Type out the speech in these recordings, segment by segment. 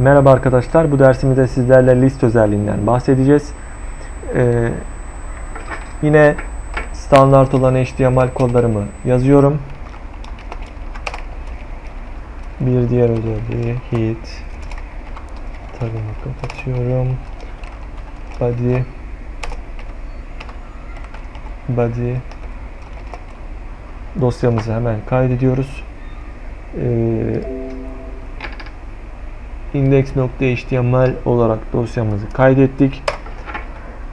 Merhaba arkadaşlar, bu dersimizde sizlerle list özelliğinden bahsedeceğiz. Ee, yine standart olan HTML kodlarımı yazıyorum. Bir diğer özelliği hit tagımı kapatıyorum. Body body dosyamızı hemen kaydediyoruz. Ee, index.html olarak dosyamızı kaydettik.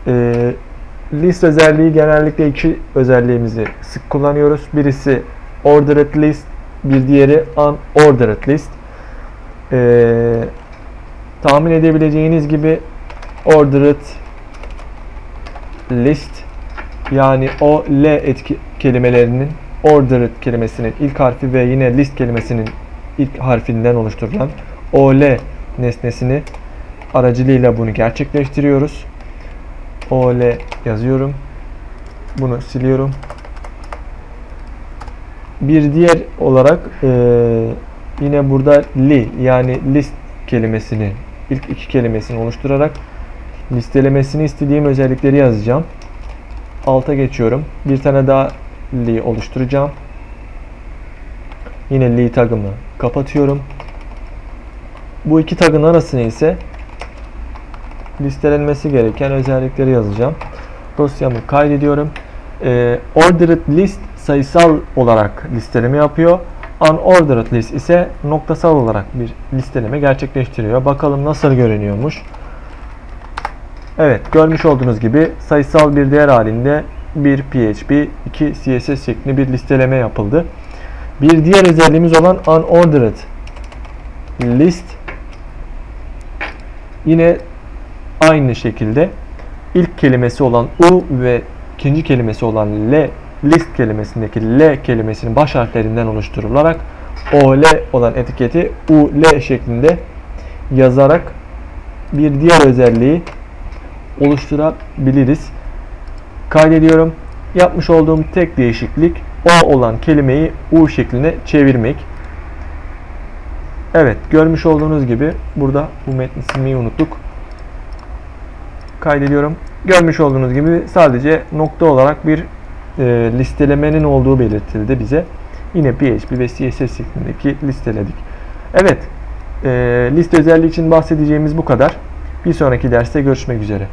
Ee, list özelliği genellikle iki özelliğimizi sık kullanıyoruz. Birisi ordered list, bir diğeri unordered list. Ee, tahmin edebileceğiniz gibi ordered list yani o L etki kelimelerinin ordered kelimesinin ilk harfi ve yine list kelimesinin ilk harfinden oluşturulan OL nesnesini aracılığıyla bunu gerçekleştiriyoruz. OL yazıyorum. Bunu siliyorum. Bir diğer olarak e, yine burada li yani list kelimesini ilk iki kelimesini oluşturarak listelemesini istediğim özellikleri yazacağım. Alta geçiyorum. Bir tane daha li oluşturacağım. Yine li tagımı kapatıyorum. Bu iki tagın arasına ise listelenmesi gereken özellikleri yazacağım. Dosyamı kaydediyorum. E, ordered list sayısal olarak listeleme yapıyor. Unordered list ise noktasal olarak bir listeleme gerçekleştiriyor. Bakalım nasıl görünüyormuş. Evet görmüş olduğunuz gibi sayısal bir değer halinde bir PHP, iki CSS şeklinde bir listeleme yapıldı. Bir diğer özelliğimiz olan unordered list yine aynı şekilde ilk kelimesi olan U ve ikinci kelimesi olan L list kelimesindeki L kelimesinin baş harflerinden oluşturularak OL olan etiketi UL şeklinde yazarak bir diğer özelliği oluşturabiliriz. Kaydediyorum. Yapmış olduğum tek değişiklik O olan kelimeyi U şekline çevirmek. Evet görmüş olduğunuz gibi burada bu metni silmeyi unuttuk. Kaydediyorum. Görmüş olduğunuz gibi sadece nokta olarak bir e, listelemenin olduğu belirtildi bize. Yine PHP ve CSS şeklindeki listeledik. Evet, e, liste özelliği için bahsedeceğimiz bu kadar. Bir sonraki derste görüşmek üzere.